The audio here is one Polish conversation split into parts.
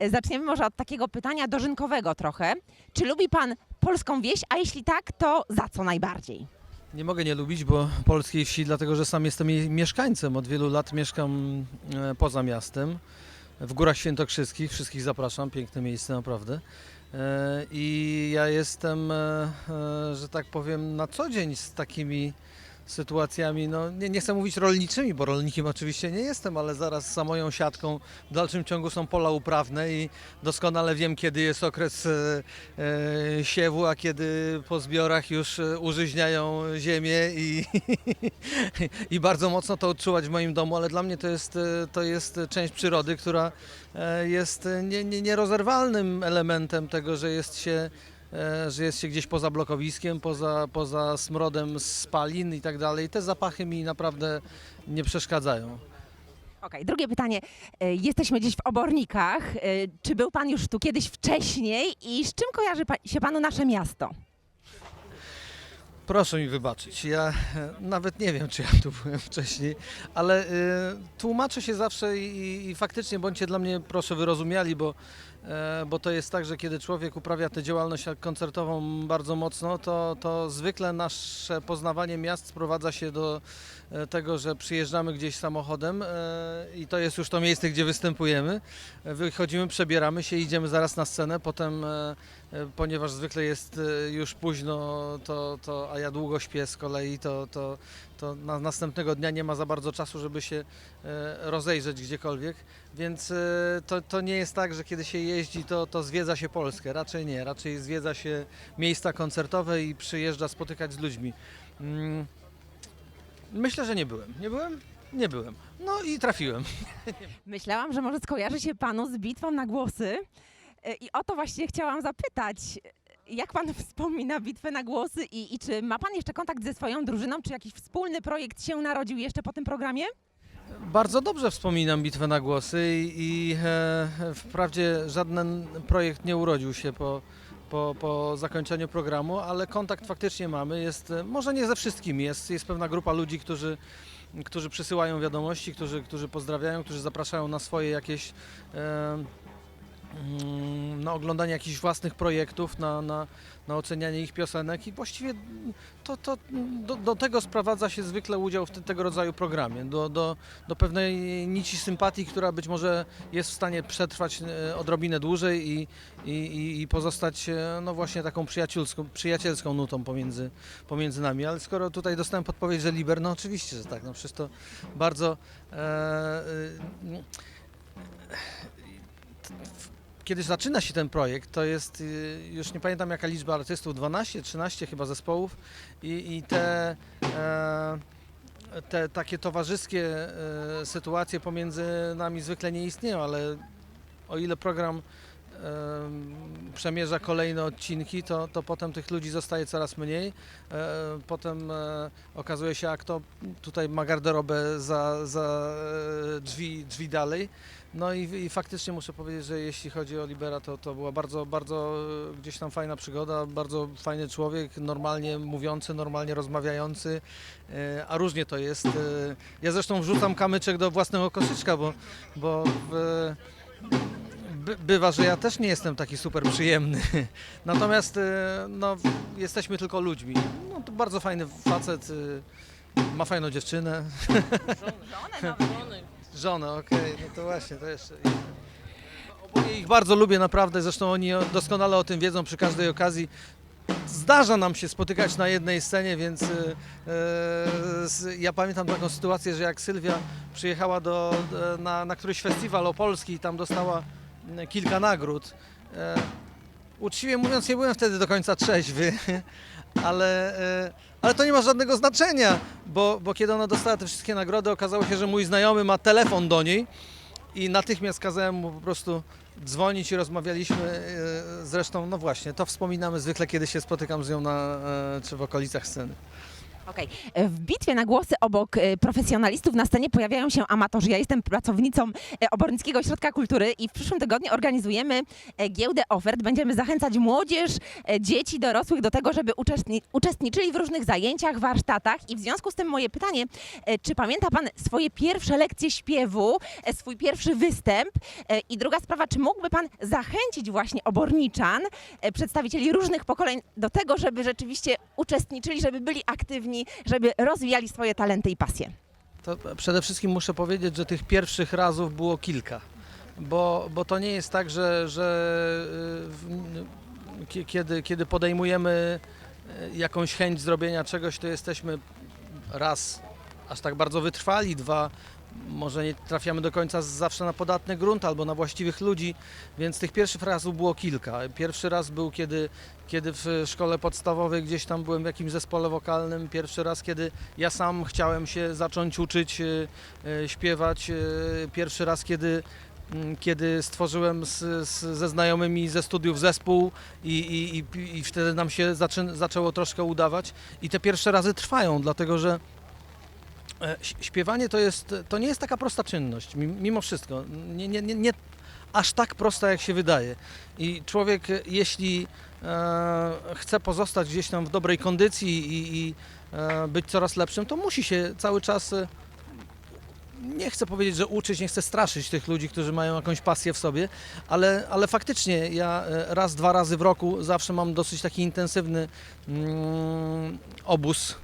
E, Zaczniemy może od takiego pytania dożynkowego trochę. Czy lubi pan polską wieś, a jeśli tak, to za co najbardziej? Nie mogę nie lubić, bo polskiej wsi, dlatego że sam jestem jej mieszkańcem. Od wielu lat mieszkam e, poza miastem, w Górach Świętokrzyskich. Wszystkich zapraszam, piękne miejsce naprawdę. E, I ja jestem, że tak powiem, na co dzień z takimi sytuacjami, no nie, nie chcę mówić rolniczymi, bo rolnikiem oczywiście nie jestem, ale zaraz za moją siatką w dalszym ciągu są pola uprawne i doskonale wiem, kiedy jest okres e, e, siewu, a kiedy po zbiorach już e, użyźniają ziemię i, i bardzo mocno to odczuwać w moim domu, ale dla mnie to jest, e, to jest część przyrody, która e, jest nie, nie, nierozerwalnym elementem tego, że jest się że jest się gdzieś poza blokowiskiem, poza, poza smrodem spalin i tak dalej. Te zapachy mi naprawdę nie przeszkadzają. Okej, drugie pytanie. E, Jesteśmy gdzieś w Obornikach. E, Czy był pan już tu kiedyś wcześniej i z czym kojarzy pa- się panu nasze miasto? Proszę mi wybaczyć, ja e, nawet nie wiem, czy ja tu byłem wcześniej, ale tłumaczę się zawsze i, i faktycznie bądźcie dla mnie proszę wyrozumiali, bo, e, bo to jest tak, że kiedy człowiek uprawia tę działalność koncertową bardzo mocno, to, to zwykle nasze poznawanie miast sprowadza się do e, tego, że przyjeżdżamy gdzieś samochodem e, i to jest już to miejsce, gdzie występujemy. E, Wychodzimy, przebieramy się, idziemy zaraz na scenę, potem e, E, ponieważ zwykle jest e, już późno, to, to, a ja długo śpię z kolei, to, to, to na następnego dnia nie ma za bardzo czasu, żeby się e, rozejrzeć gdziekolwiek, więc e, to, to nie jest tak, że kiedy się jeździ, to, to zwiedza się Polskę, raczej nie, raczej zwiedza się miejsca koncertowe i przyjeżdża spotykać z ludźmi. Myślę, że nie byłem. Nie byłem? Nie byłem. No i trafiłem. Myślałam, że może skojarzy się panu z bitwą na głosy. E, I o to właśnie chciałam zapytać. Jak pan wspomina bitwę na głosy i, i czy ma pan jeszcze kontakt ze swoją drużyną? Czy jakiś wspólny projekt się narodził jeszcze po tym programie? Bardzo dobrze wspominam bitwę na głosy i, i e, wprawdzie żaden projekt nie urodził się po, po, po zakończeniu programu, ale kontakt faktycznie mamy. Jest, e, może nie ze wszystkimi, jest, jest pewna grupa ludzi, którzy, którzy przysyłają wiadomości, którzy, którzy pozdrawiają, którzy zapraszają na swoje jakieś e, na oglądanie jakichś własnych projektów, na, na, na ocenianie ich piosenek i właściwie to, to do, do tego sprowadza się zwykle udział w te, tego rodzaju programie, do, do, do pewnej nici sympatii, która być może jest w stanie przetrwać e, odrobinę dłużej i, i, i- i pozostać e, no właśnie taką przyjacielską, przyjacielską nutą pomiędzy, pomiędzy nami. Ale skoro tutaj dostałem podpowiedź, że Liber, no oczywiście, że tak, no przecież to bardzo e, e, kiedy zaczyna się ten projekt, to jest, y, już nie pamiętam jaka liczba artystów, 12, 13 chyba zespołów i, i te, e, te takie towarzyskie e, sytuacje pomiędzy nami zwykle nie istnieją, ale o ile program przemierza kolejne odcinki, to, to potem tych ludzi zostaje coraz mniej. E, potem e, okazuje się, a kto tutaj ma garderobę za, za e, drzwi, drzwi dalej. No i, i faktycznie muszę powiedzieć, że jeśli chodzi o Libera, to, to była bardzo, bardzo gdzieś tam fajna przygoda, bardzo fajny człowiek, normalnie mówiący, normalnie rozmawiający, a różnie to jest. Ja zresztą wrzucam kamyczek do własnego koszyczka, bo, bo w, by, bywa, że ja też nie jestem taki super przyjemny. Natomiast e, no, jesteśmy tylko ludźmi. No, to bardzo fajny facet, e, ma fajną dziewczynę. Żonę, okej, no to właśnie, to jeszcze. Oboje ich bardzo lubię naprawdę, zresztą oni doskonale o tym wiedzą przy każdej okazji. Zdarza nam się spotykać na jednej scenie, więc z- ja pamiętam taką sytuację, że jak Sylwia przyjechała do, na, na któryś festiwal opolski i tam dostała kilka nagród. E, uczciwie mówiąc, nie byłem wtedy do końca trzeźwy, ale, e, ale to nie ma żadnego znaczenia, bo, bo kiedy ona dostała te wszystkie nagrody, okazało się, że mój znajomy ma telefon do niej i natychmiast kazałem mu po prostu dzwonić i rozmawialiśmy. e, Zresztą, no właśnie, to wspominamy zwykle, kiedy się spotykam z nią na, czy w okolicach sceny. E, W bitwie na głosy obok e, profesjonalistów na scenie pojawiają się amatorzy. Ja jestem pracownicą e, Obornickiego Ośrodka Kultury i w przyszłym tygodniu organizujemy giełdę ofert. Będziemy zachęcać młodzież, dzieci, dorosłych do tego, żeby uczestni- uczestniczyli w różnych zajęciach, warsztatach. I w związku z tym moje pytanie, czy pamięta Pan swoje pierwsze lekcje śpiewu, swój pierwszy występ? I druga sprawa, czy mógłby Pan zachęcić właśnie oborniczan, przedstawicieli różnych pokoleń do tego, żeby rzeczywiście uczestniczyli, żeby byli aktywni, żeby rozwijali swoje talenty i pasje? To przede wszystkim muszę powiedzieć, że tych pierwszych razów było kilka. Bo, bo to nie jest tak, że, że y, w- kie- kiedy, kiedy podejmujemy y, jakąś chęć zrobienia czegoś, to jesteśmy raz aż tak bardzo wytrwali, dwa może nie trafiamy do końca zawsze na podatny grunt albo na właściwych ludzi, więc tych pierwszych razów było kilka. Pierwszy raz był, kiedy, kiedy w szkole podstawowej gdzieś tam byłem w jakimś zespole wokalnym. Pierwszy raz, kiedy ja sam chciałem się zacząć uczyć e, e, śpiewać. E, Pierwszy raz, kiedy, mm, kiedy stworzyłem z, z, ze znajomymi ze studiów zespół i, i, i, wtedy nam się zaczę, zaczęło troszkę udawać. I te pierwsze razy trwają, dlatego że śpiewanie to, jest, to nie jest taka prosta czynność, mi- mimo wszystko. Nie, nie, nie, nie aż tak prosta, jak się wydaje. I człowiek, e, jeśli e, chce pozostać gdzieś tam w dobrej kondycji i, i e, być coraz lepszym, to musi się cały czas. E, nie chcę powiedzieć, że uczyć, nie chcę straszyć tych ludzi, którzy mają jakąś pasję w sobie, ale, ale faktycznie ja e, raz, dwa razy w roku zawsze mam dosyć taki intensywny mm, obóz.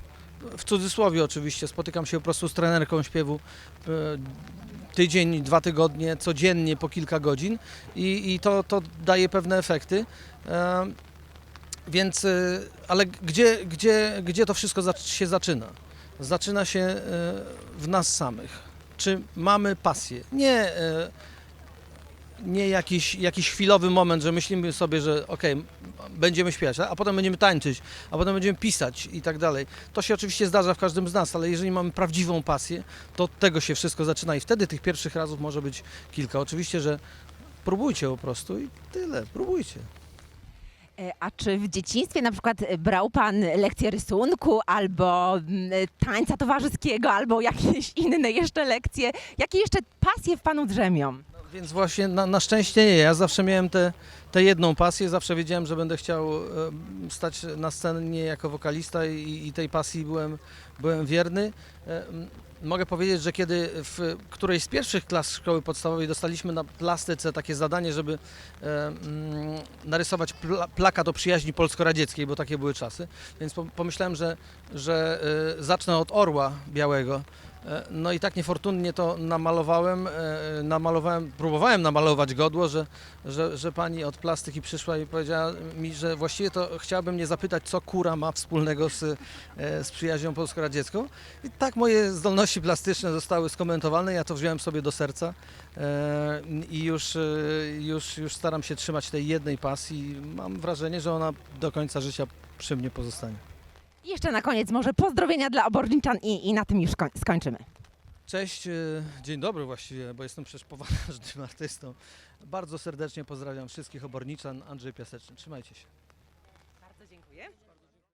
W cudzysłowie oczywiście, spotykam się po prostu z trenerką śpiewu e, tydzień, dwa tygodnie, codziennie po kilka godzin i, i to, to daje pewne efekty. E, Więc, e, ale gdzie, gdzie, gdzie to wszystko się zaczyna? Zaczyna się w nas samych. Czy mamy pasję? Nie, nie jakiś, jakiś chwilowy moment, że myślimy sobie, że okej, będziemy śpiewać, a potem będziemy tańczyć, a potem będziemy pisać i tak dalej. To się oczywiście zdarza w każdym z nas, ale jeżeli mamy prawdziwą pasję, to od tego się wszystko zaczyna i wtedy tych pierwszych razów może być kilka. Oczywiście, że próbujcie po prostu i tyle, próbujcie. E, A czy w dzieciństwie na przykład brał Pan lekcje rysunku albo mm, tańca towarzyskiego, albo jakieś inne jeszcze lekcje? Jakie jeszcze pasje w Panu drzemią? Więc właśnie na, na szczęście nie. Ja zawsze miałem tę tę jedną pasję, zawsze wiedziałem, że będę chciał e, stać na scenie jako wokalista i, i tej pasji byłem, byłem wierny. E, Mogę powiedzieć, że kiedy w którejś z pierwszych klas szkoły podstawowej dostaliśmy na plastyce takie zadanie, żeby e, narysować pla, plakat o przyjaźni polsko-radzieckiej, bo takie były czasy, więc po, pomyślałem, że, że zacznę od orła białego. E, No i tak niefortunnie to namalowałem, e, namalowałem, próbowałem namalować godło, że, że, że pani od plastyki przyszła i powiedziała mi, że właściwie to chciałaby mnie zapytać, co kura ma wspólnego z, e, z przyjaźnią polsko-radziecką. I tak moje zdolności plastyczne zostały skomentowane, ja to wziąłem sobie do serca i już, już, już staram się trzymać tej jednej pasji. Mam wrażenie, że ona do końca życia przy mnie pozostanie. Jeszcze na koniec może pozdrowienia dla oborniczan i, i na tym już koń- skończymy. Cześć, e, dzień dobry właściwie, bo jestem przecież poważnym artystą. Bardzo serdecznie pozdrawiam wszystkich oborniczan, Andrzej Piaseczny. Trzymajcie się.